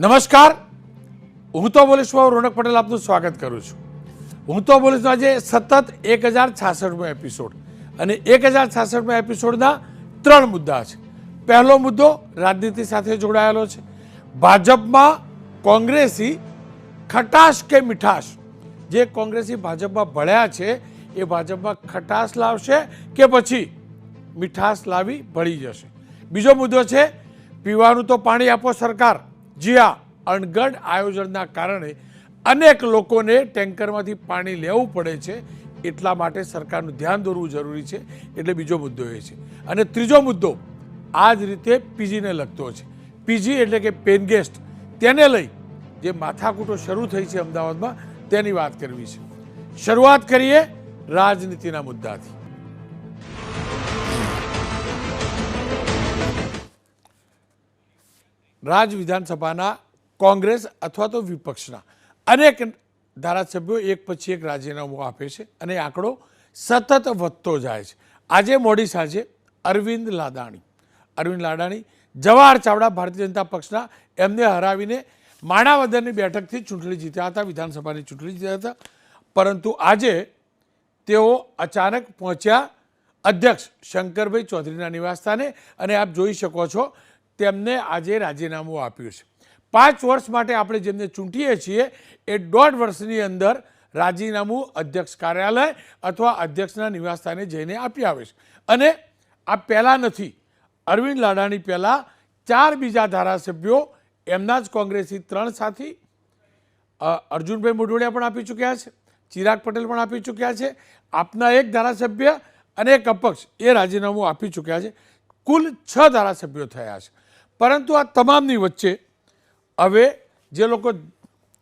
નમસ્કાર. હું તો બોલીશમાં રોનક પટેલ, આપનું સ્વાગત કરું છું. હું તો બોલીશમાં આજે સતત એક હજાર છાસઠમો એપિસોડ અને એક હજાર છાસઠમો એપિસોડના ત્રણ મુદ્દા છે. પહેલો મુદ્દો રાજનીતિ સાથે જોડાયેલો છે. ભાજપમાં કોંગ્રેસી ખટાશ કે મીઠાશ? જે કોંગ્રેસી ભાજપમાં ભળ્યા છે, એ ભાજપમાં ખટાશ લાવશે કે પછી મીઠાશ લાવી ભળી જશે? બીજો મુદ્દો છે, પીવાનું તો પાણી આપો સરકાર. જી હા અણઘડ આયોજનના કારણે અનેક લોકોને ટેન્કરમાંથી પાણી લેવું પડે છે. એટલા માટે સરકારનું ધ્યાન દોરવું જરૂરી છે. એટલે બીજો મુદ્દો એ છે. અને ત્રીજો મુદ્દો આ જ રીતે પીજીને લગતો છે. પીજી એટલે કે પેનગેસ્ટ તેને લઈ જે માથાકૂટો શરૂ થઈ છે અમદાવાદમાં, તેની વાત કરવી છે. શરૂઆત કરીએ રાજનીતિના મુદ્દાથી. રાજ વિધાનસભાના કોંગ્રેસ અથવા તો વિપક્ષના. અનેક ધારાસભ્યો એક પછી એક રાજીનામું આપે છે અને આંકડો સતત વધતો જાય છે. આજે મોડી સાંજે અરવિંદ લાદાણી, અરવિંદ લાડાણી જવાહર ચાવડા ભારતીય જનતા પક્ષના એમને હરાવીને માણાવદરની બેઠકથી ચૂંટણી જીત્યા હતા, વિધાનસભાની ચૂંટણી જીત્યા હતા. પરંતુ આજે તેઓ અચાનક પહોંચ્યા અધ્યક્ષ શંકરભાઈ ચૌધરીના નિવાસસ્થાને અને આપ જોઈ શકો છો તેમને આજે રાજીનામું આપ્યું છે. પાંચ વર્ષ માટે આપણે જેમને ચૂંટીએ છીએ, એ દોઢ વર્ષની અંદર રાજીનામું અધ્યક્ષ કાર્યાલય અથવા અધ્યક્ષના નિવાસસ્થાને જઈને આપી આવે છે. અને આ પહેલાં નથી. અરવિંદ લાડાણી પહેલાં ચાર બીજા ધારાસભ્યો, એમના જ કોંગ્રેસી ત્રણ સાથી અર્જુનભાઈ મોઢવાડિયા પણ આપી ચૂક્યા છે, ચિરાગ પટેલ પણ આપી ચૂક્યા છે, આપના એક ધારાસભ્ય અને એક અપક્ષ એ રાજીનામું આપી ચૂક્યા છે. કુલ છ ધારાસભ્યો થયા છે. પરંતુ આ તમામની વચ્ચે હવે જે લોકો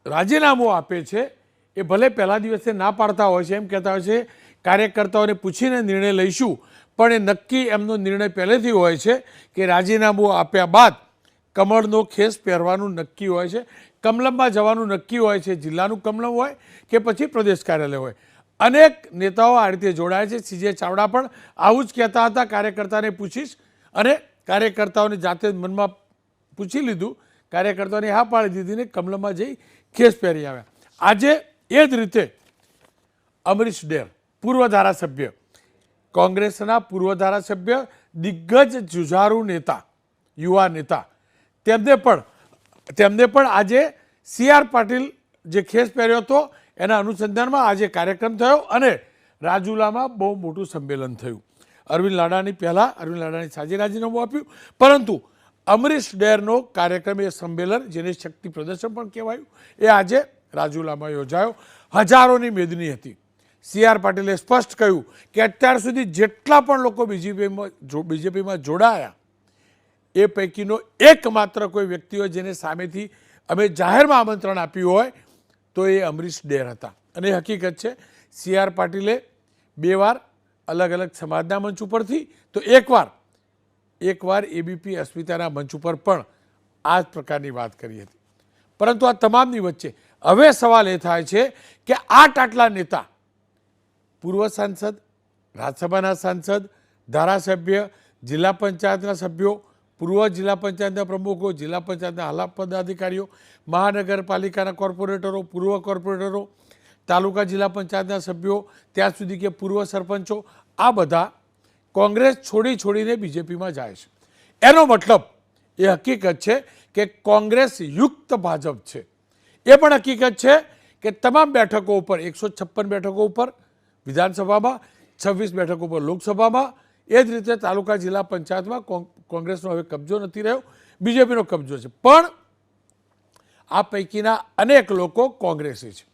રાજીનામું આપે છે, એ ભલે પહેલા દિવસે ના પાડતા હોય છે, એમ કહેતા હોય છે, કાર્યકર્તાઓને પૂછીને નિર્ણય લઈશું, પણ એ નક્કી એમનો નિર્ણય પહેલેથી હોય છે કે રાજીનામું આપ્યા બાદ કમળનો ખેસ પહેરવાનું નક્કી હોય છે, કમલમમાં જવાનું નક્કી હોય છે, જિલ્લાનું કમલમ હોય કે પછી પ્રદેશ કાર્યાલય હોય. અનેક નેતાઓ આ રીતે જોડાય છે. સીજે ચાવડા પણ આવું જ કહેતા હતા, કાર્યકર્તાને પૂછીશ. અને કાર્યકર્તાઓને જાતે મનમાં પૂછી લીધું. કાર્યકર્તાઓને હા પાડી દીધી ને કમલમમાં જઈ ખેસ પહેરી આવ્યા. આજે એ જ રીતે અમરીશ ડેર, પૂર્વ ધારાસભ્ય, કોંગ્રેસના પૂર્વ ધારાસભ્ય, દિગ્ગજ જુઝારુ નેતા, યુવા નેતા, તેમને પણ તેમને પણ આજે સી આર પાટીલ જે ખેસ પહેર્યો હતો, એના અનુસંધાનમાં આજે કાર્યક્રમ થયો અને રાજુલામાં બહુ મોટું સંમેલન થયું. અરવિંદ લાડાની પહેલાં, અરવિંદ લાડાની સાંજે રાજીનામું આપ્યું. પરંતુ અમરીશ ડેરનો કાર્યક્રમ એ સંમેલન, જેને શક્તિ પ્રદર્શન પણ કહેવાયું, એ આજે રાજુલામાં યોજાયો. હજારોની મેદની હતી. સી આર પાટીલે સ્પષ્ટ કહ્યું કે અત્યાર સુધી જેટલા પણ લોકો બીજેપીમાં બીજેપીમાં જોડાયા, એ પૈકીનો એકમાત્ર કોઈ વ્યક્તિ હોય જેને સામેથી અમે જાહેરમાં આમંત્રણ આપ્યું હોય, તો એ અમરીશ ડેર હતા. અને હકીકત છે, સી આર પાટીલે બે વાર અલગ અલગ સમાજના મંચ ઉપરથી તો એકવાર એકવાર એબીપી અસ્મિતાના મંચ ઉપર પણ આ જ પ્રકારની વાત કરી હતી. પરંતુ આ તમામની વચ્ચે હવે સવાલ એ થાય છે કે આઠ આટલા નેતા, પૂર્વ સાંસદ, રાજ્યસભાના સાંસદ, ધારાસભ્ય, જિલ્લા પંચાયતના સભ્યો, પૂર્વ જિલ્લા પંચાયતના પ્રમુખો, જિલ્લા પંચાયતના હાલા પદાધિકારીઓ, મહાનગરપાલિકાના કોર્પોરેટરો, પૂર્વ કોર્પોરેટરો તાલુકા જિલ્લા પંચાયતના સભ્યો, ત્યાં સુધી કે પૂર્વ સરપંચો, આ બધા કોંગ્રેસ છોડી છોડીને બીજેપીમાં જાય છે. એનો મતલબ એ હકીકત છે કે કોંગ્રેસ યુક્ત ભાજપ છે. એ પણ હકીકત છે કે તમામ બેઠકો ઉપર, એકસો છપ્પન બેઠકો ઉપર, વિધાનસભામાં, છવ્વીસ બેઠકો ઉપર, લોકસભામાં, એ જ રીતે તાલુકા જિલ્લા પંચાયતમાં કોંગ- કોંગ્રેસનો હવે કબજો નથી રહ્યો, બીજેપીનો કબજો છે. પણ આ પૈકીના અનેક લોકો કોંગ્રેસી છે.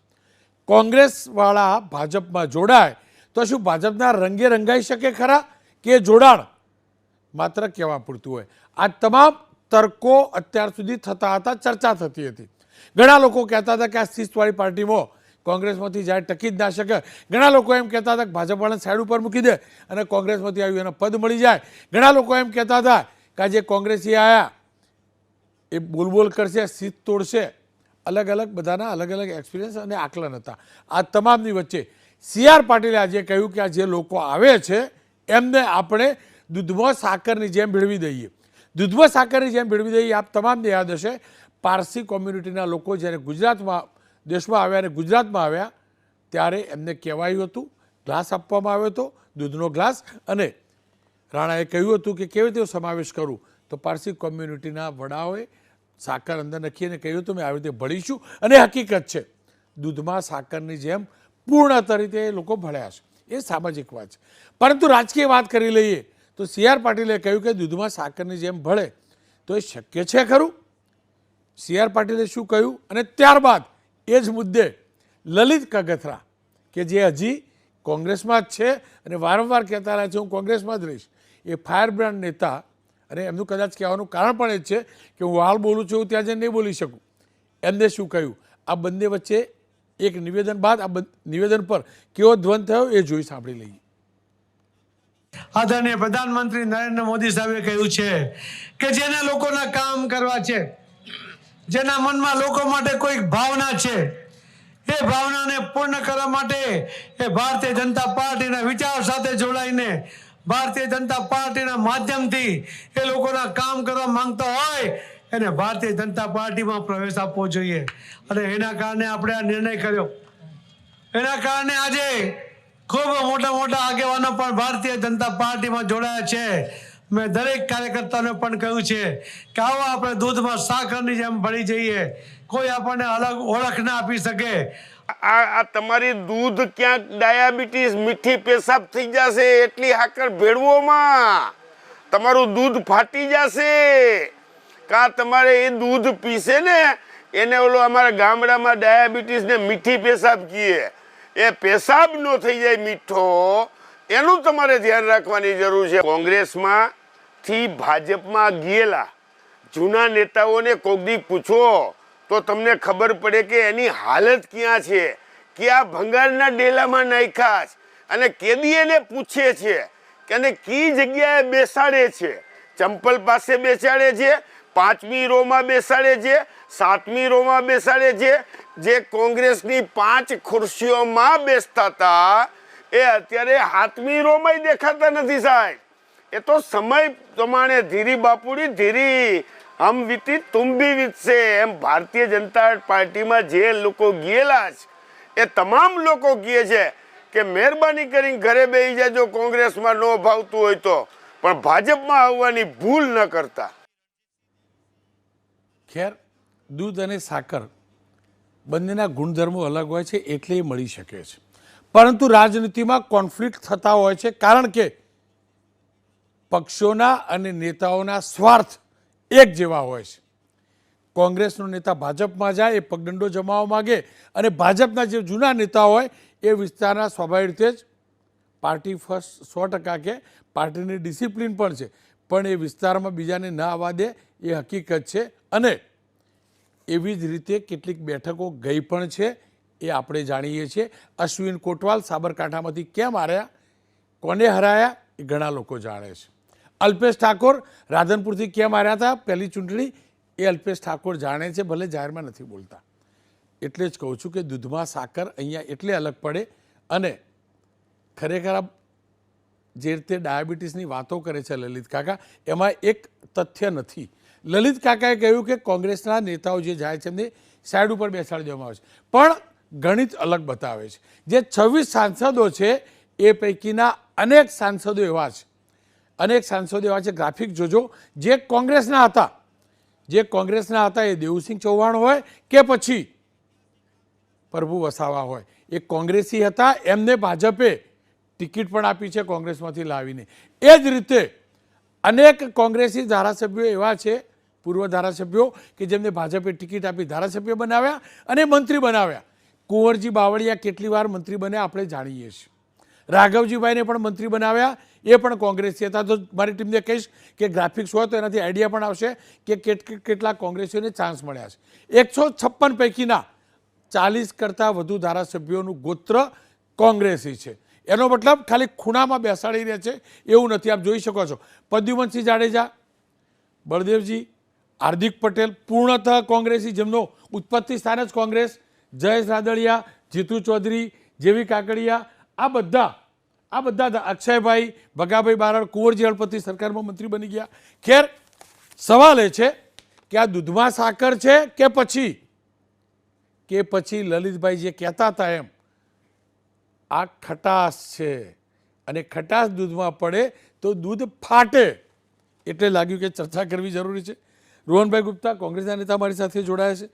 કોંગ્રેસવાળા ભાજપમાં જોડાય, તો શું ભાજપના રંગે રંગાઈ શકે ખરા? કે જોડાણ? માત્ર કહેવા પૂરતું હોય. આ તમામ તર્કો અત્યાર સુધી થતા હતા, ચર્ચા થતી હતી. ઘણા લોકો કહેતા હતા કે આ શિસ્તવાળી પાર્ટીમાં કોંગ્રેસમાંથી જાય ટકી જ ના શકે. ઘણા લોકો એમ કહેતા હતા કે ભાજપવાળાને સાઈડ ઉપર મૂકી દે અને કોંગ્રેસમાંથી આવ્યું એનો પદ મળી જાય. ઘણા લોકો એમ કહેતા હતા કે આ જે કોંગ્રેસી આવ્યા એ બોલબોલ કરશે, શીત તોડશે. અલગ અલગ બધાના અલગ અલગ એક્સપિરિયન્સ અને આકલન હતા. આ તમામની વચ્ચે સી આર પાટીલે આજે કહ્યું કે આ જે લોકો આવે છે, એમને આપણે દૂધમાં સાકરની જેમ ભેળવી દઈએ. દૂધમાં સાકરની જેમ ભેળવી દઈએ, આપ તમામને યાદ હશે, પારસી કોમ્યુનિટીના લોકો જ્યારે ગુજરાતમાં, દેશમાં આવ્યા અને ગુજરાતમાં આવ્યા, ત્યારે એમને કહેવાયું હતું, ગ્લાસ આપવામાં આવ્યો હતો, દૂધનો ગ્લાસ. અને રાણાએ કહ્યું હતું કે કેવી રીતે સમાવેશ કરું? તો પારસી કોમ્યુનિટીના વડાઓએ સાકર અંદર નાખીને કહ્યું હતું મેં આવી રીતે ભળીશું. અને હકીકત છે, દૂધમાં સાકરની જેમ પૂર્ણત રીતે એ લોકો ભળ્યા છે. એ સામાજિક વાત છે. પરંતુ રાજકીય વાત કરી લઈએ, તો સી આર પાટીલે કહ્યું કે દૂધમાં સાકરની જેમ ભળે, તો એ શક્ય છે ખરું? સી આર પાટીલે શું કહ્યું? અને ત્યારબાદ એ જ મુદ્દે લલિત કગથરા, કે જે હજી કોંગ્રેસમાં જ છે અને વારંવાર કહેતા રહ્યા છે, હું કોંગ્રેસમાં જ રહીશ. એ ફાયર બ્રાન્ડ નેતા અને એમનું કદાચ કહેવાનું કારણ પણ એ જ છે કે હું હાલ બોલું છું ત્યાં જઈને નહીં બોલી શકું. એમને શું કહ્યું? આ બંને વચ્ચે એક નિવેદન બાદ આ નિવેદન પર કેવો ધ્વન થયો એ જોઈ સાંભળી લઈએ. આદરણીય પ્રધાનમંત્રી નરેન્દ્ર મોદી સાહેબે કહ્યું છે કે જેના લોકોના કામ કરવા છે, જેના મનમાં લોકો માટે કોઈક ભાવના છે, એ ભાવનાને પૂર્ણ કરવા માટે એ ભારતીય જનતા પાર્ટીના વિચાર સાથે જોડાઈને ભારતીય જનતા પાર્ટીના માધ્યમથી એ લોકોના કામ કરવા માંગતો હોય, એને ભારતીય જનતા પાર્ટીમાં પ્રવેશ આપવો જોઈએ. અને એના કારણે આપણે આ નિર્ણય કર્યો. એના કારણે આજે ખૂબ મોટા મોટા આગેવાનો પણ ભારતીય જનતા પાર્ટીમાં જોડાયા છે. મેં દરેક કાર્યકર્તાને પણ કહ્યું છે કે આવો આપણે દૂધમાં સાકરની જેમ ભળી જઈએ. કોઈ આપણને અલગ ઓળખ ના આપી શકે. આ આ તમારી દૂધ ક્યાંક ડાયાબિટીસ, મીઠી પેશાબ થઈ જશે, એટલી હાકર ભેળવોમાં. તમારું દૂધ ફાટી જશે. કા તમારે એ દૂધ પીશે ને, એને ઓલો અમારા ગામડામાં ડાયાબિટીસ ને મીઠી પેશાબ કીએ. એ પેશાબ નો થઈ જાય મીઠો. એનું તમારે ધ્યાન રાખવાની જરૂર છે. કોંગ્રેસમાં થી ભાજપમાં ગયેલા જૂના નેતાઓને કોકદી પૂછો તો તમને ખબર પડે કે એની હાલત ક્યાં છે? ક્યાં ભંગારના ડેલામાં નાખ્યા છે. અને કેદી એને પૂછે છે કે એને કી જગ્યાએ બેસાડે છે? ચંપલ પાસે બેસાડે છે, પાંચમી રોમાં બેસાડે છે, સાતમી રોમાં બેસાડે છે. જે કોંગ્રેસની પાંચ ખુરશીઓમાં બેસતા હતા, એ અત્યારે હાથમી રોમાં દેખાતા નથી સાહેબ. એ તો સમય પ્રમાણે ધીરી બાપુડી, ધીરી હમ વીતી તુમ બી વીતશે એમ ભારતીય જનતા પાર્ટીમાં જે લોકો ગયેલા છે એ તમામ લોકો કહે છે કે મહેરબાની કરીને ઘરે બેસી જાજો, કોંગ્રેસમાં ન ભાવતું હોય તો. પણ ભાજપમાં આવવાની ભૂલ ન કરતા. ખેર, દૂધ અને સાકર બંનેના ગુણધર્મો અલગ હોય છે, એટલે મળી શકે છે. પરંતુ રાજનીતિમાં કોન્ફ્લિક્ટ થતા હોય છે, કારણ કે પક્ષોના અને નેતાઓના સ્વાર્થ એક જેવા હોય છે. કોંગ્રેસનો નેતા ભાજપમાં જાય, એ પગદંડો જમાવવા માગે અને ભાજપના જે જૂના નેતા હોય, એ વિસ્તારના સ્વાભાવિક રીતે જ પાર્ટી ફર્સ્ટ સો ટકા કે પાર્ટીની ડિસિપ્લિન પણ છે. પણ એ વિસ્તારમાં બીજાને ના આવવા દે, એ હકીકત છે. અને એવી જ રીતે કેટલીક બેઠકો ગઈ પણ છે, એ આપણે જાણીએ છીએ. અશ્વિન કોટવાલ સાબરકાંઠામાંથી કેમ હાર્યા, કોને હરાયા, એ ઘણા લોકો જાણે છે. અલ્પેશ ઠાકોર રાધનપુરથી કેમ આવ્યા હતા? પહેલી ચૂંટણી એ અલ્પેશ ઠાકોર જાણે છે, ભલે જાહેરમાં નથી બોલતા. એટલે જ કહું છું કે દૂધમાં સાકર અહીંયા એટલે અલગ પડે અને ખરેખર આ જે રીતે ડાયાબિટીસની વાતો કરે છે લલિત કાકા, એમાં એક તથ્ય નથી. લલિત કાકાએ કહ્યું કે કોંગ્રેસના નેતાઓ જે જાય છે એમને સાઈડ ઉપર બેસાડી દેવામાં આવે છે. પણ ગણિત અલગ બતાવે છે. જે છવ્વીસ સાંસદો છે, એ પૈકીના અનેક સાંસદો એવા છે. અનેક સાંસદો એવા છે ગ્રાફિક જોજો, જે કોંગ્રેસના હતા, જે કોંગ્રેસના હતા, એ દેવુસિંહ ચૌહાણ હોય કે પછી પ્રભુ વસાવા હોય, એ કોંગ્રેસી હતા, એમને ભાજપે ટિકિટ પણ આપી છે કોંગ્રેસમાંથી લાવીને. એ જ રીતે અનેક કોંગ્રેસી ધારાસભ્યો એવા છે, પૂર્વ ધારાસભ્યો, કે જેમને ભાજપે ટિકિટ આપી ધારાસભ્ય બનાવ્યા અને મંત્રી બનાવ્યા. કુંવરજી બાવળિયા કેટલી વાર મંત્રી બન્યા, આપણે જાણીએ છીએ. રાઘવજીભાઈને પણ મંત્રી બનાવ્યા એ પણ કોંગ્રેસી હતા તો મારી ટીમને કહીશ કે ગ્રાફિક્સ હોય તો એનાથી આઈડિયા પણ આવશે કે કેટ- કેટલા કોંગ્રેસીઓને ચાન્સ મળ્યા છે. એકસો છપ્પન પૈકીના ચાલીસ કરતાં વધુ ધારાસભ્યોનું ગોત્ર કોંગ્રેસી છે. એનો મતલબ ખાલી ખૂણામાં બેસાડી રહે છે એવું નથી. આપ જોઈ શકો છો. પદ્યુમનસિંહ જાડેજા, બળદેવજી, હાર્દિક પટેલ પૂર્ણતઃ કોંગ્રેસી. જેમનો ઉત્પત્તિ સ્થાન જ કોંગ્રેસ. જયેશ રાદડિયા, જીતુ ચૌધરી, જેવી કાકડિયા. આ બધા આ બધા અક્ષયભાઈ, ભગાભાઈ બારડ, કુંવરજી હળપતિ સરકારમાં મંત્રી બની ગયા. ખેર, સવાલ એ છે કે આ દૂધમાં સાકર છે કે પછી? કે પછી લલિતભાઈ જે કહેતા હતા એમ, આ ખટાશ છે અને ખટાશ દૂધમાં પડે તો દૂધ ફાટે એટલે લાગ્યું કે ચર્ચા કરવી જરૂરી છે. રોહનભાઈ ગુપ્તા કોંગ્રેસના નેતા મારી સાથે જોડાયા છે.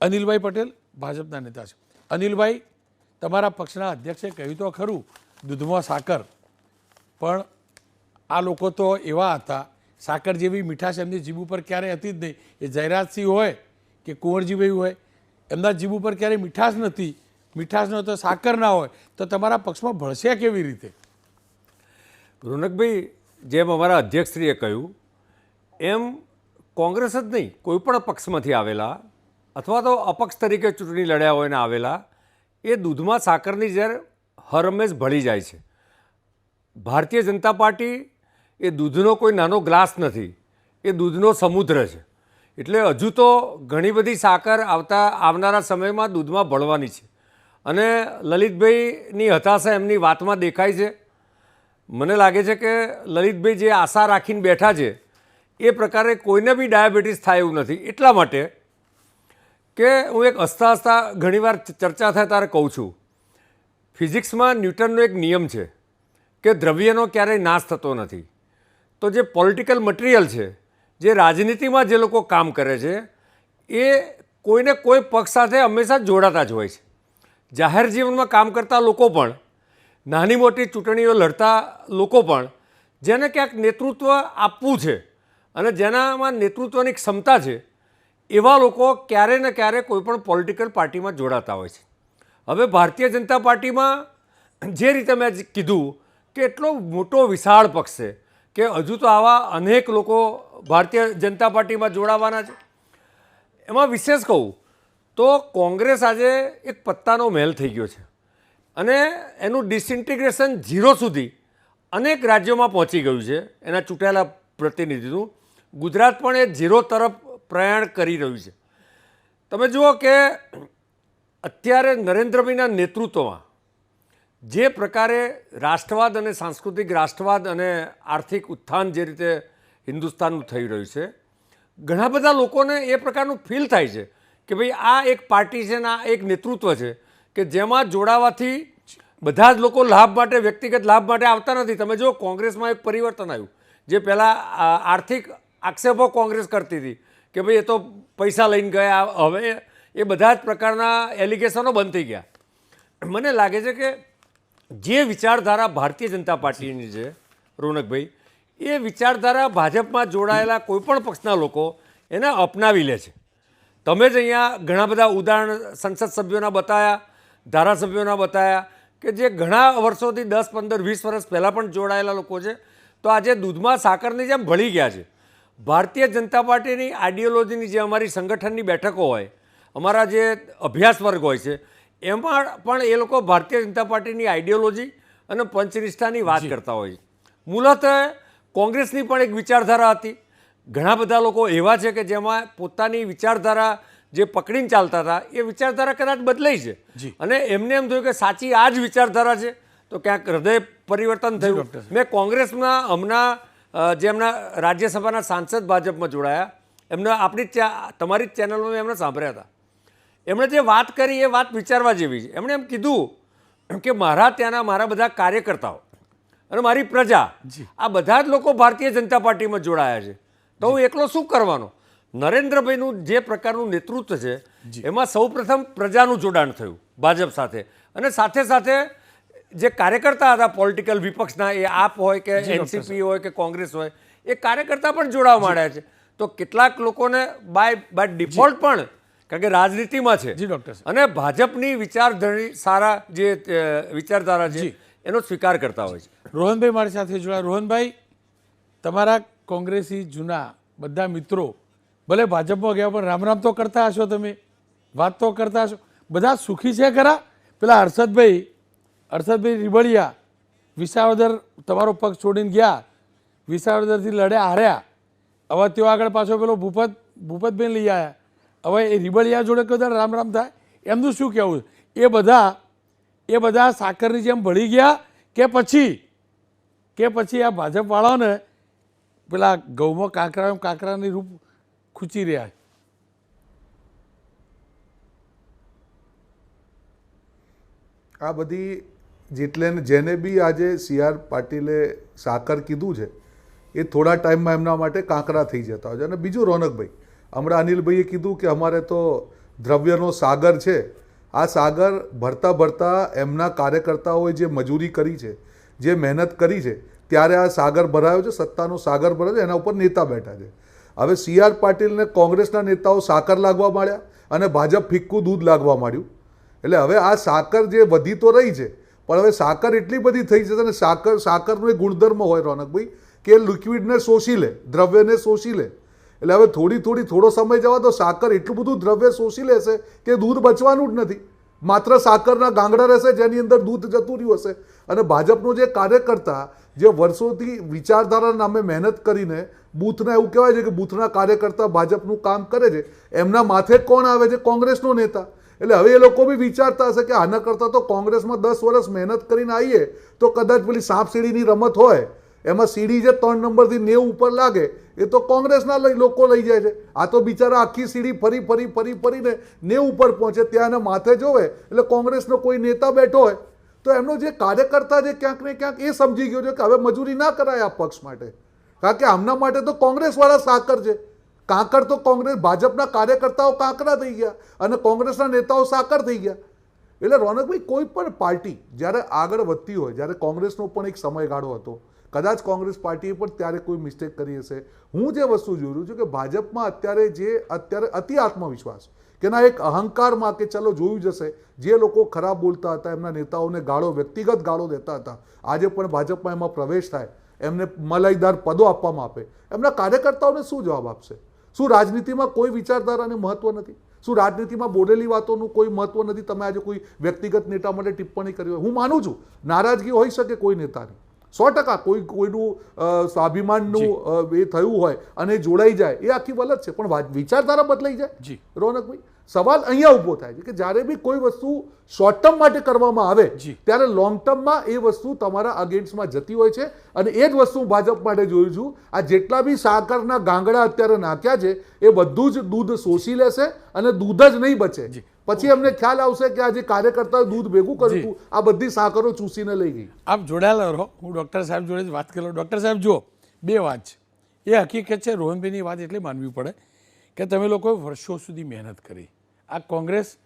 અનિલભાઈ પટેલ ભાજપના નેતા છે. અનિલભાઈ, તમારા પક્ષના અધ્યક્ષે કહ્યું તો ખરું દૂધમાં સાકર. પણ આ લોકો તો એવા હતા, સાકર જેવી મીઠાશ એમની જીભ ઉપર ક્યારેય હતી જ નહીં. એ જયરાજસિંહ હોય કે કુંવરજીભાઈ હોય, એમના જીભ ઉપર ક્યારેય મીઠાશ નથી. મીઠાશ ન તો સાકર ના હોય, તો તમારા પક્ષમાં ભળશે કેવી રીતે? રોનકભાઈ, જેમ અમારા અધ્યક્ષશ્રીએ કહ્યું, એમ કોંગ્રેસ જ નહીં, કોઈ પણ પક્ષમાંથી આવેલા અથવા તો અપક્ષ તરીકે ચૂંટણી લડ્યા હોય ને આવેલા, એ દૂધમાં સાકરની જ્યારે હરમેશ ભળી જાય છે. ભારતીય જનતા પાર્ટી એ દૂધનો કોઈ નાનો ગ્લાસ નથી, એ દૂધનો સમુદ્ર છે. એટલે હજુ તો ઘણી બધી સાકર આવતા આવનારા સમયમાં દૂધમાં ભળવાની છે. અને લલિતભાઈની હતાશા એમની વાતમાં દેખાય છે. મને લાગે છે કે લલિતભાઈ જે આશા રાખીને બેઠા છે, એ પ્રકારે કોઈને બી ડાયાબિટીસ થાય એવું નથી. એટલા માટે કે હું એક હસતા હસતા ઘણીવાર ચર્ચા થાય, ત્યારે કહું છું ફિઝિક્સમાં ન્યૂટનનો એક નિયમ છે કે દ્રવ્યનો ક્યારેય નાશ થતો નથી. તો જે પોલિટિકલ મટીરિયલ છે, જે રાજનીતિમાં જે લોકો કામ કરે છે, એ કોઈને કોઈ પક્ષ સાથે હંમેશા જોડાતા જ હોય છે. જાહેર જીવનમાં કામ કરતા લોકો પણ, નાની મોટી ચૂંટણીઓ લડતા લોકો પણ, જેને ક્યાંક નેતૃત્વ આપવું છે અને જેનામાં નેતૃત્વની ક્ષમતા છે, એવા લોકો ક્યારે ને ક્યારે કોઈપણ પોલિટિકલ પાર્ટીમાં જોડાતા હોય છે. હવે ભારતીય જનતા પાર્ટીમાં જે રીતે મેં કીધું કે એટલો મોટો વિશાળ પક્ષ છે કે હજુ તો આવા અનેક લોકો ભારતીય જનતા પાર્ટીમાં જોડાવાના છે. એમાં વિશેષ કહું તો કોંગ્રેસ આજે એક પત્તાનો મહેલ થઈ ગયો છે અને એનું ડિસઇન્ટિગ્રેશન ઝીરો સુધી અનેક રાજ્યોમાં પહોંચી ગયું છે. એના ચૂંટાયેલા પ્રતિનિધિનું ગુજરાત પણ એ ઝીરો તરફ પ્રયાણ કરી રહ્યું છે. તમે જુઓ કે અત્યારે નરેન્દ્રભાઈના નેતૃત્વમાં જે પ્રકારે રાષ્ટ્રવાદ અને સાંસ્કૃતિક રાષ્ટ્રવાદ અને આર્થિક ઉત્થાન જે રીતે હિન્દુસ્તાનનું થઈ રહ્યું છે, ઘણા બધા લોકોને એ પ્રકારનું ફીલ થાય છે કે ભાઈ આ એક પાર્ટી છે ને આ એક નેતૃત્વ છે કે જેમાં જોડાવાથી બધા જ લોકો લાભ માટે, વ્યક્તિગત લાભ માટે આવતા નથી. તમે જો કોંગ્રેસમાં એક પરિવર્તન આવ્યું, જે પહેલાં આર્થિક આક્ષેપો કોંગ્રેસ કરતી હતી કે ભાઈ એ તો પૈસા લઈને ગયા, હવે એ બધા જ પ્રકારના એલિગેશનો બંધ થઈ ગયા. મને લાગે છે કે જે વિચારધારા ભારતીય જનતા પાર્ટીની છે, રોનકભાઈ, એ વિચારધારા ભાજપમાં જોડાયેલા કોઈપણ પક્ષના લોકો એને અપનાવી લે છે. તમે જ અહીંયા ઘણા બધા ઉદાહરણ સંસદ સભ્યોના બતાવ્યા ધારાસભ્યોના બતાવ્યા કે જે ઘણા વર્ષોથી દસ, પંદર, વીસ વર્ષ પહેલાં પણ જોડાયેલા લોકો છે, તો આજે દૂધમાં સાકરની જેમ ભળી ગયા છે. ભારતીય જનતા પાર્ટીની આઈડિયોલોજીની જે અમારી સંગઠનની બેઠકો હોય અમારા જે અભ્યાસ વર્ગ હોય છે એમાં પણ એ લોકો ભારતીય જનતા પાર્ટીની આઈડિયોલોજી અને પંચનિષ્ઠાની વાત કરતા હોય છે. મૂલતઃ કોંગ્રેસની પણ એક વિચારધારા હતી. ઘણા બધા લોકો એવા છે કે જેમાં પોતાની વિચારધારા જે પકડીને ચાલતા હતા એ વિચારધારા કદાચ બદલાઈ છે. અને એમને એમ થયું કે સાચી આ જ વિચારધારા છે તો ક્યાંક હૃદય પરિવર્તન થયું. મેં કોંગ્રેસમાં હમણાં જે એમના રાજ્યસભાના સાંસદ ભાજપમાં જોડાયા એમને આપણી જ તમારી જ ચેનલમાં મેં એમને સાંભળ્યા હતા. એમણે જે વાત કરી એ વાત વિચારવા જેવી છે. એમણે એમ કીધું કે મારા ત્યાંના મારા બધા કાર્યકર્તાઓ અને મારી પ્રજા આ બધા જ લોકો ભારતીય જનતા પાર્ટીમાં જોડાયા છે. તો હું એકલો શું કરવાનો? નરેન્દ્રભાઈનું જે પ્રકારનું નેતૃત્વ છે એમાં સૌપ્રથમ પ્રજાનું જોડાણ થયું ભાજપ સાથે. અને સાથે સાથે જે કાર્યકર્તા હતા પોલિટિકલ વિપક્ષના એ આપ હોય કે એનસીપી હોય કે કોંગ્રેસ હોય એ કાર્યકર્તા પણ જોડાવા માંડ્યા છે. તો કેટલાક લોકોને બાય બાય ડિફોલ્ટ પણ કારણ કે રાજનીતિમાં છે. જી, ડૉક્ટર અને ભાજપની વિચારધરણી સારા જે વિચારધારા છે એનો સ્વીકાર કરતા હોય છે. રોહનભાઈ મારી સાથે જોડાયા. રોહનભાઈ તમારા કોંગ્રેસી જૂના બધા મિત્રો ભલે ભાજપમાં ગયા પણ રામ રામ તો કરતા હશો તમે. વાત તો કરતા હશો. બધા સુખી છે ખરા? પેલા હર્ષદભાઈ હર્ષદભાઈ રીબળિયા વિસાવદર તમારો પગ છોડીને ગયા. વિસાવદરથી લડ્યા હાર્યા. હવે તેઓ આગળ પાછો પેલો ભૂપત ભૂપતભાઈ લઈ આવ્યા. હવે એ રીબળિયા જોડે કદાચ રામ રામ થાય. એમનું શું કહેવું એ બધા એ બધા સાકરની જેમ ભળી ગયા કે પછી કે પછી આ ભાજપવાળાઓને પેલા ઘઉંમાં કાંકરા એમ કાંકરાની રૂપ ખૂંચી રહ્યા આ બધી જેટલે જેને બી આજે સી આર પાટીલે સાકર કીધું છે, એ થોડા ટાઈમમાં એમના માટે કાંકરા થઈ જતા હોય છે. અને બીજું રોનકભાઈ હમણાં અનિલભાઈએ કીધું કે અમારે તો દ્રવ્યનો સાગર છે. આ સાગર ભરતા ભરતા એમના કાર્યકર્તાઓએ જે મજૂરી કરી છે, જે મહેનત કરી છે, ત્યારે આ સાગર ભરાયો છે, સત્તાનો સાગર ભરાયો છે, એના ઉપર નેતા બેઠા છે. હવે સી આર પાટીલને કોંગ્રેસના નેતાઓ સાકર લાગવા માંડ્યા અને ભાજપ ફિક્કું દૂધ લાગવા માંડ્યું. એટલે હવે આ સાકર જે વધી તો રહી છે, પણ હવે સાકર એટલી બધી થઈ છે અને સાકર, સાકરનો એક ગુણધર્મ હોય રોનકભાઈ, કે લિક્વિડને શોષી લે, દ્રવ્યને શોષી લે. એટલે હવે થોડી થોડી થોડો સમય જવા તો સાકર એટલું બધું દ્રવ્ય શોષી લેશે કે દૂધ બચવાનું જ નથી. માત્ર સાકરના ગાંગડા રહેશે, જેની અંદર દૂધ જતું રહ્યું હશે. અને ભાજપનો જે કાર્યકર્તા જે વર્ષોથી વિચારધારા નામે મહેનત કરીને બૂથના એવું કહેવાય છે કે બૂથના કાર્યકર્તા ભાજપનું કામ કરે છે, એમના માથે કોણ આવે છે? કોંગ્રેસનો નેતા. એટલે હવે એ લોકો બી વિચારતા હશે કે આના કરતાં તો કોંગ્રેસમાં દસ વર્ષ મહેનત કરીને આવીએ, તો કદાચ પેલી સાપ સીડીની રમત હોય એમાં સીડી જે ત્રણ નંબરથી નેવ ઉપર લાગે, એ તો કોંગ્રેસના લોકો લઈ જાય છે. આ તો બિચારા આખી સીડી ફરી ફરી ફરી, ફરીને નેવ ઉપર પહોંચે, ત્યાં એના માથે જોવે, એટલે કોંગ્રેસનો કોઈ નેતા બેઠો હોય, તો એમનો જે કાર્યકર્તા જે ક્યાંક ને ક્યાંક એ સમજી ગયો છે કે હવે મજૂરી ના કરાય આ પક્ષ માટે. કારણ કે આમના માટે તો કોંગ્રેસવાળા સાકર છે. કાંકર તો કોંગ્રેસ, ભાજપના કાર્યકર્તાઓ કાંકરા થઈ ગયા અને કોંગ્રેસના નેતાઓ સાકર થઈ ગયા. એટલે રોનકભાઈ, કોઈ પણ પાર્ટી જ્યારે આગળ વધતી હોય, જ્યારે કોંગ્રેસનો પણ એક સમયગાળો હતો કદાચ કોંગ્રેસ પાર્ટીએ પણ ત્યારે કોઈ મિસ્ટેક કરી હશે. હું જે વસ્તુ જોઈ રહ્યું છું કે ભાજપમાં અત્યારે જે, અત્યારે અતિ આત્મવિશ્વાસ કે ના એક અહંકારમાં કે ચલો જોયું જશે જે લોકો ખરાબ બોલતા હતા, એમના નેતાઓને ગાળો, વ્યક્તિગત ગાળો દેતા હતા. આજે પણ ભાજપમાં એમાં પ્રવેશ થાય, એમને મલાઈદાર પદો આપવામાં આપે. એમના કાર્યકર્તાઓને શું જવાબ આપશે? શું રાજનીતિમાં કોઈ વિચારધારાને મહત્વ નથી? શું રાજનીતિમાં બોલેલી વાતોનું કોઈ મહત્વ નથી? તમે આજે કોઈ વ્યક્તિગત નેતા માટે ટિપ્પણી કરી હોય. હું માનું છું, નારાજગી હોઈ શકે કોઈ નેતાની. સો ટકા કોઈ કોઈનું સ્વાભિમાનનું એ થયું હોય અને જોડાઈ જાય એ આખી વલત છે પણ વિચારધારા બદલાઈ જાય જી. રોનકભાઈ સવાલ અહીંયા ઊભો થાય છે કે જ્યારે બી કોઈ વસ્તુ શોર્ટ ટર્મ માટે કરવામાં આવે. ત્યારે લોંગ ટર્મમાં એ વસ્તુ તમારા અગેન્સ્ટમાં જતી હોય છે અને એ જ વસ્તુ હું ભાજપ માટે જોયું છું આ જેટલા બી સાકરના ગાંગડા અત્યારે નાખ્યા છે એ બધું જ દૂધ શોષી લેશે અને દૂધ જ નહીં બચે. પછી અમને ખ્યાલ આવશે કે આજે જે કાર્યકર્તાઓ દૂધ ભેગું કર્યું હતું આ બધી સાકરો ચૂસીને લઈ ગઈ. આપ જોડાયેલા રહો. હું ડૉક્ટર સાહેબ જોડે જ વાત કરેલો ડૉક્ટર સાહેબ જુઓ બે વાત છે. એ હકીકત છે રોહનભાઈની વાત એટલે માનવી પડે કે તમે લોકોએ વર્ષો સુધી મહેનત કરી. આ કોંગ્રેસ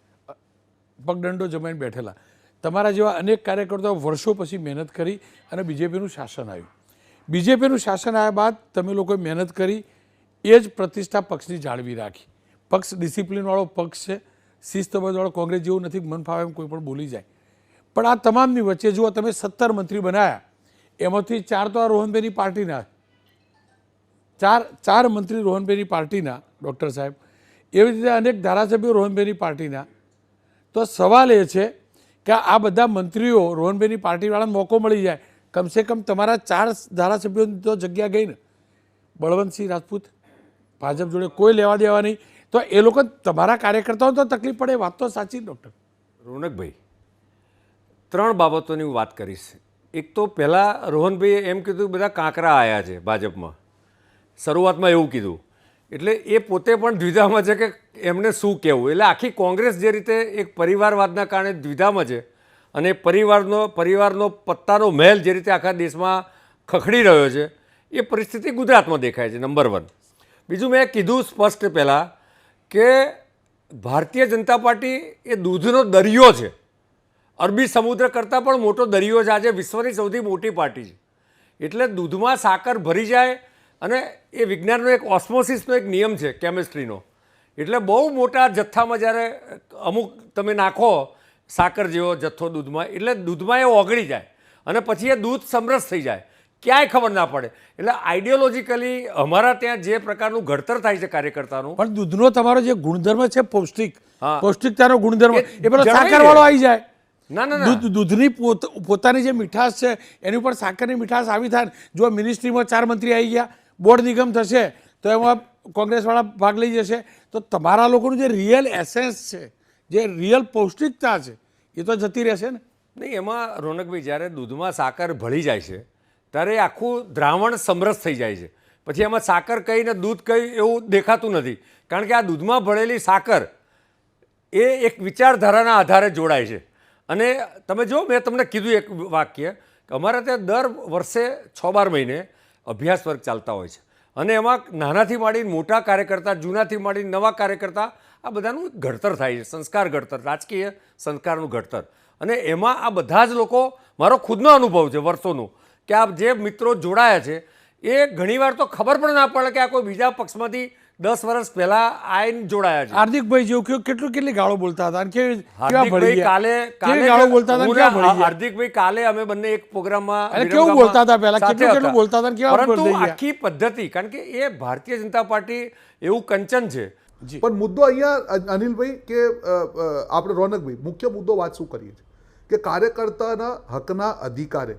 પગદંડો જમાઈને બેઠેલા. તમારા જેવા અનેક કાર્યકર્તાઓ વર્ષો પછી મહેનત કરી અને બીજેપીનું શાસન આવ્યું. બીજેપીનું શાસન આવ્યા બાદ તમે લોકોએ મહેનત કરી એ જ પ્રતિષ્ઠા પક્ષની જાળવી રાખી. પક્ષ ડિસિપ્લિનવાળો પક્ષ છે. શિસ્તબદ્ધવાળો કોંગ્રેસ જેવું નથી, મન ફાવે એમ કોઈ પણ બોલી જાય. પણ આ તમામની વચ્ચે જુઓ તમે સત્તર મંત્રી બનાવ્યા એમાંથી ચાર તો આ રોહનભાઈની પાર્ટીના. ચાર ચાર મંત્રી રોહનભાઈની પાર્ટીના, ડૉક્ટર સાહેબ. એવી રીતે અનેક ધારાસભ્યો રોહનભાઈની પાર્ટીના. તો સવાલ એ છે કે આ બધા મંત્રીઓ રોહનભાઈની પાર્ટીવાળાને મોકો મળી જાય. કમસે કમ તમારા ચાર ધારાસભ્યોની તો જગ્યા ગઈ ને. બળવંતસિંહ રાજપૂત, ભાજપ જોડે કોઈ લેવા દેવા નહીં. તો એ લોકો તમારા કાર્યકર્તાઓ તો તકલીફ પડે વાત તો સાચી ડૉક્ટર. રોનકભાઈ, ત્રણ બાબતોની હું વાત કરીશ. એક તો પહેલાં રોહનભાઈએ એમ કીધું, બધા કાંકરા આવ્યા છે ભાજપમાં. શરૂઆતમાં એવું કીધું. એટલે એ પોતે પણ દ્વિધામાં છે કે એમને શું કહેવું? એટલે આખી કોંગ્રેસ જે રીતે એક પરિવારવાદના કારણે દ્વિધામાં છે અને પરિવારનો પરિવારનો પત્તાનો મહેલ જે રીતે આખા દેશમાં ખખડી રહ્યો છે, એ પરિસ્થિતિ ગુજરાતમાં દેખાય છે નંબર વન બીજું મેં કીધું સ્પષ્ટ પહેલાં કે ભારતીય જનતા પાર્ટી એ દૂધનો દરિયો છે. અરબી સમુદ્ર કરતાં પણ મોટો દરિયો છે. આજે વિશ્વની સૌથી મોટી પાર્ટી છે. એટલે દૂધમાં સાકર ભરી જાય અને એ વિજ્ઞાનનો એક ઓસ્મોસિસનો એક નિયમ છે કેમિસ્ટ્રીનો. એટલે બહુ મોટા જથ્થામાં જ્યારે અમુક તમે નાખો સાકર જેવો જથ્થો દૂધમાં, એટલે દૂધમાં એ ઓગળી જાય અને પછી એ દૂધ સમરસ થઈ જાય. ક્યાંય ખબર ના પડે. એટલે આઈડિયોલોજીકલી અમારા ત્યાં જે પ્રકારનું ઘડતર થાય છે કાર્યકર્તાનું પણ દૂધનો તમારો જે ગુણધર્મ છે પૌષ્ટિક પૌષ્ટિકતાનો ગુણધર્મ એ પેલો સાકરવાળો સાકર વાળો આવી જાય. ના ના ના. દૂધ દૂધની પોત પોતાની જે મીઠાશ છે એની ઉપર સાકરની મીઠાશ આવી થાય જો મિનિસ્ટ્રીમાં ચાર મંત્રી આવી ગયા બોર્ડ નિગમ થશે તો એમાં કોંગ્રેસવાળા ભાગ લઈ જશે. તો તમારા લોકોનું જે રિયલ એસેન્સ છે જે રિયલ પૌષ્ટિકતા છે એ તો જતી રહેશે ને. નહીં એમાં રોનકભાઈ જ્યારે દૂધમાં સાકર ભળી જાય છે ત્યારે આખું દ્રાવણ સમરસ થઈ જાય છે. પછી એમાં સાકર કઈ ને દૂધ કઈ એવું દેખાતું નથી. કારણ કે આ દૂધમાં ભળેલી સાકર એ એક વિચારધારાના આધારે જોડાય છે. અને તમે જો, મેં તમને કીધું એક વાક્ય કે અમારા ત્યાં દર વર્ષે છ બાર મહિને અભ્યાસ વર્ગ ચાલતા હોય છે. અને એમાં નાનાથી માંડીને મોટા કાર્યકર્તા, જૂનાથી માંડીને નવા કાર્યકર્તા, આ બધાનું ઘડતર થાય છે. સંસ્કાર ઘડતર, રાજકીય સંસ્કારનું ઘડતર. અને એમાં આ બધા જ લોકો, મારો ખુદનો અનુભવ છે વર્ષોનો કે આ જે મિત્રો જોડાયા છે એ ઘણીવાર તો ખબર પણ ના પડે કે આ કોઈ બીજા પક્ષમાંથી દસ વર્ષ પહેલા આઈન જોડાયા છે. હાર્દિકભાઈ જેવું કેવું કેટલું કેટલી ગાળો બોલતા હતા ભળી હાર્દિકભાઈ કાલે કાલે ગાળો બોલતા હતા હાર્દિકભાઈ કાલે અમે બંને એક પ્રોગ્રામમાં કેવું બોલતા હતા પહેલા? કેટલું કેટલું બોલતા હતા કેવા પરંતુ આખી પદ્ધતિ કારણ કે એ ભારતીય જનતા પાર્ટી એવું કંચન છે. પણ મુદ્દો અહીંયા અનિલભાઈ કે આપણે રોનકભાઈ મુખ્ય મુદ્દો વાત શું કરીએ છીએ? કે કાર્યકર્તાના હકના અધિકારે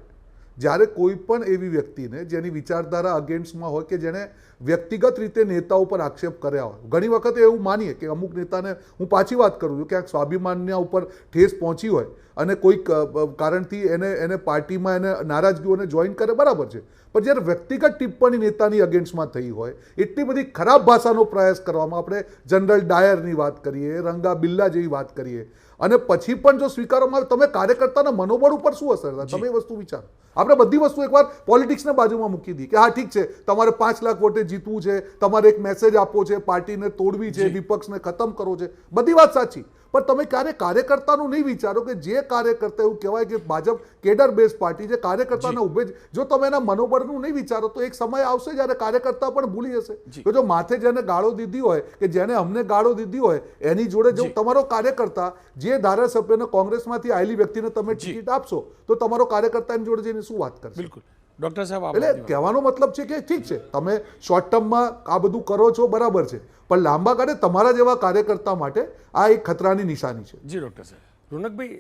જ્યારે કોઈ પણ એવી વ્યક્તિને જેની વિચારધારા અગેન્સ્ટમાં હોય કે જેણે વ્યક્તિગત રીતે નેતા ઉપર આક્ષેપ કર્યા હોય. ઘણી વખત એવું માનીએ કે અમુક નેતાને હું પાછી વાત કરું છું, ક્યાંક સ્વાભિમાનના ઉપર ઠેસ પહોંચી હોય અને કોઈક કારણથી એને એને પાર્ટીમાં એને નારાજગીઓને જોઈન કરે, બરાબર છે. પણ જ્યારે વ્યક્તિગત ટિપ્પણી નેતાની અગેન્સ્ટમાં થઈ હોય, એટલી બધી ખરાબ ભાષાનો પ્રયાસ કરવામાં આપણે જનરલ ડાયરની વાત કરીએ, રંગા બિલ્લા જેવી વાત કરીએ. અને પછી પણ જો સ્વીકારવામાં આવે તમે કાર્યકર્તાના મનોબળ ઉપર શું અસર થાય? તમે વસ્તુ વિચારો. આપણે બધી વસ્તુ એકવાર પોલિટિક્સને બાજુમાં મૂકી દઈએ કે હા, ઠીક છે, તમારે પાંચ લાખ વોટે જીતવું છે તમારે એક મેસેજ આપવો છે પાર્ટીને તોડવી છે વિપક્ષને ખતમ કરવો છે બધી વાત સાચી. પણ તમે ક્યારે કાર્યકર્તાનું નહીં વિચારો કે જે કાર્યકર્તા એવું કહેવાય કે ભાજપ કેડર બેઝ પાર્ટી છે કાર્યકર્તાને ઉભે જો તમે એના મનોબળનું નહીં વિચારો તો એક સમય આવશે જ્યારે કાર્યકર્તા પણ ભૂલી જશે. કે જો માથે જેને ગાળો દીધી હોય કે જેને અમને ગાળો દીધી હોય એની જોડે જો તમારો કાર્યકર્તા જે ધારાસભ્યને કોંગ્રેસમાંથી આવેલી વ્યક્તિને તમે ટિકિટ આપશો તો તમારો કાર્યકર્તા એની જોડે જઈને શું વાત કરશે? બિલકુલ. ડોક્ટર સાહેબ એટલે આપણે કહેવાનો મતલબ છે કે ઠીક છે તમે શોર્ટ ટર્મમાં આ બધું કરો છો બરાબર છે. પણ લાંબા ગાળે તમારા જેવા કાર્યકર્તા માટે આ એક ખતરાની નિશાની છે. જી ડૉક્ટર સાહેબ. રોનકભાઈ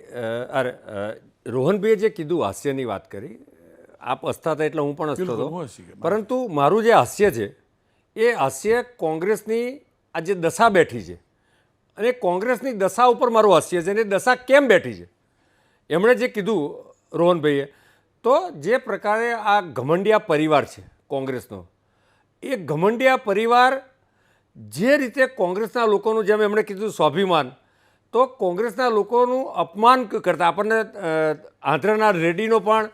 અરે રોહનભાઈએ જે કીધું હાસ્યની વાત કરી આપ હસતા હતા એટલે હું પણ હસતો હતો. પરંતુ મારું જે હાસ્ય છે એ હાસ્ય કોંગ્રેસની આ જે દશા બેઠી છે અને કોંગ્રેસની દશા ઉપર મારું હાસ્ય છે અને દશા કેમ બેઠી છે? એમણે જે કીધું રોહનભાઈએ તો જે પ્રકારે આ ઘમંડિયા પરિવાર છે કોંગ્રેસનો, એ ઘમંડિયા પરિવાર જે રીતે કોંગ્રેસના લોકોનું, જેમ એમણે કીધું, સ્વાભિમાન, તો કોંગ્રેસના લોકોનું અપમાન કરતા આપણને આંધ્રના રેડ્ડીનો પણ,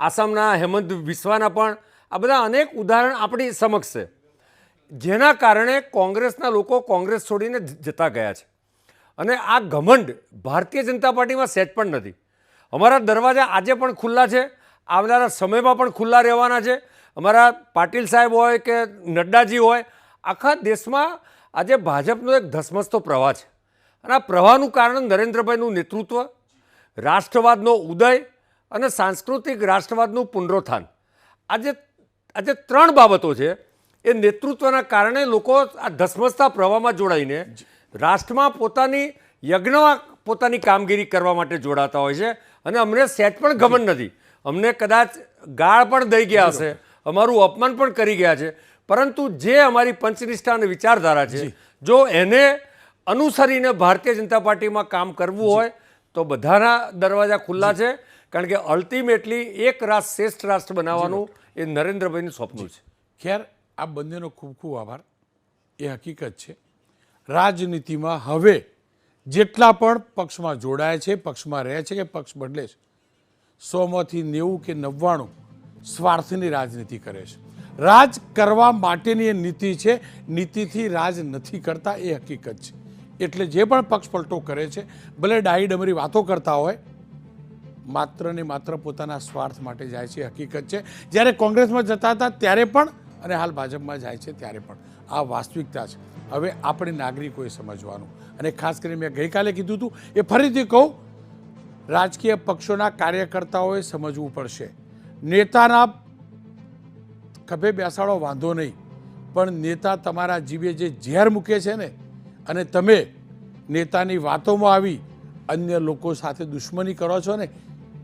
આસામના હેમંત વિશ્વાના પણ, આ બધા અનેક ઉદાહરણ આપણી સમક્ષ છે. જેના કારણે કોંગ્રેસના લોકો કોંગ્રેસ છોડીને જતા ગયા છે. અને આ ઘમંડ ભારતીય જનતા પાર્ટીમાં સહેજ પણ નથી. અમારા દરવાજા આજે પણ ખુલ્લા છે. આવનારા સમયમાં પણ ખુલ્લા રહેવાના છે. અમારા પાટીલ સાહેબ હોય કે નડ્ડાજી હોય, આખા દેશમાં આજે ભાજપનો એક ધસમસતો પ્રવાહ છે. અને આ પ્રવાહનું કારણ નરેન્દ્રભાઈનું નેતૃત્વ, રાષ્ટ્રવાદનો ઉદય અને સાંસ્કૃતિક રાષ્ટ્રવાદનું પુનરોત્થાન. આજે આજે ત્રણ બાબતો છે. એ નેતૃત્વના કારણે લોકો આ ધસમસતા પ્રવાહમાં જોડાઈને રાષ્ટ્રમાં પોતાની યજ્ઞમાં પોતાની કામગીરી કરવા માટે જોડાતા હોય છે. અને અમને સહેજ પણ ગમન નથી. અમને કદાચ ગાળ પણ દઈ ગયા હશે અમારું અપમાન પણ કરી ગયા છે. પરંતુ જે અમારી પંચનિષ્ઠા અને વિચારધારા છે જો. એને અનુસરીને ભારતીય જનતા પાર્ટીમાં કામ કરવું હોય તો બધાના દરવાજા ખુલ્લા છે કારણ કે અલ્ટિમેટલી એક રાષ્ટ્ર શ્રેષ્ઠ રાષ્ટ્ર બનાવવાનું એ નરેન્દ્રભાઈનું સ્વપ્ન છે. ખેર આ બંનેનો ખૂબ ખૂબ આભાર. એ હકીકત છે. રાજનીતિમાં હવે જેટલા પણ પક્ષમાં જોડાય છે પક્ષમાં રહે છે કે પક્ષ બદલે છે સોમાંથી નેવું કે નવ્વાણું સ્વાર્થની રાજનીતિ કરે છે. રાજ કરવા માટેની એ નીતિ છે, નીતિથી રાજ નથી કરતા એ હકીકત છે. એટલે જે પણ પક્ષ પલટો કરે છે, ભલે ડાહી ડમરી વાતો કરતા હોય, માત્ર ને માત્ર પોતાના સ્વાર્થ માટે જાય છે હકીકત છે. જ્યારે કોંગ્રેસમાં જતા હતા ત્યારે પણ અને હાલ ભાજપમાં જાય છે ત્યારે પણ. આ વાસ્તવિકતા છે. હવે આપણે નાગરિકોએ સમજવાનું. અને ખાસ કરીને મેં ગઈકાલે કીધું હતું, એ ફરીથી કહું રાજકીય પક્ષોના કાર્યકર્તાઓએ સમજવું પડશે. નેતાના ખભે બેસાડો વાંધો નહીં, પણ નેતા તમારા જીવે જે ઝેર મૂકે છે ને, અને તમે નેતાની વાતોમાં આવી અન્ય લોકો સાથે દુશ્મની કરો છો ને,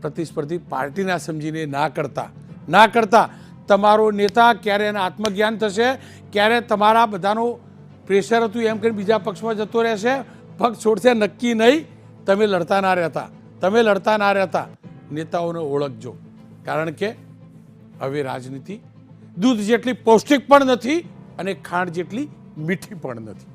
પ્રતિસ્પર્ધી પાર્ટીના સમજીને ના કરતા. ના કરતા, તમારો નેતા ક્યારે એના આત્મજ્ઞાન થશે, ક્યારે તમારા બધાનું પ્રેશર હતું એમ કરીને બીજા પક્ષમાં જતો રહેશે પક્ષ છોડશે નક્કી નહીં, તમે લડતા ના રહેતા. તમે લડતા ના રહેતા, નેતાઓને ઓળખજો. કારણ કે હવે રાજનીતિ દૂધ જેટલી પૌષ્ટિક પણ નથી અને ખાંડ જેટલી મીઠી પણ નથી.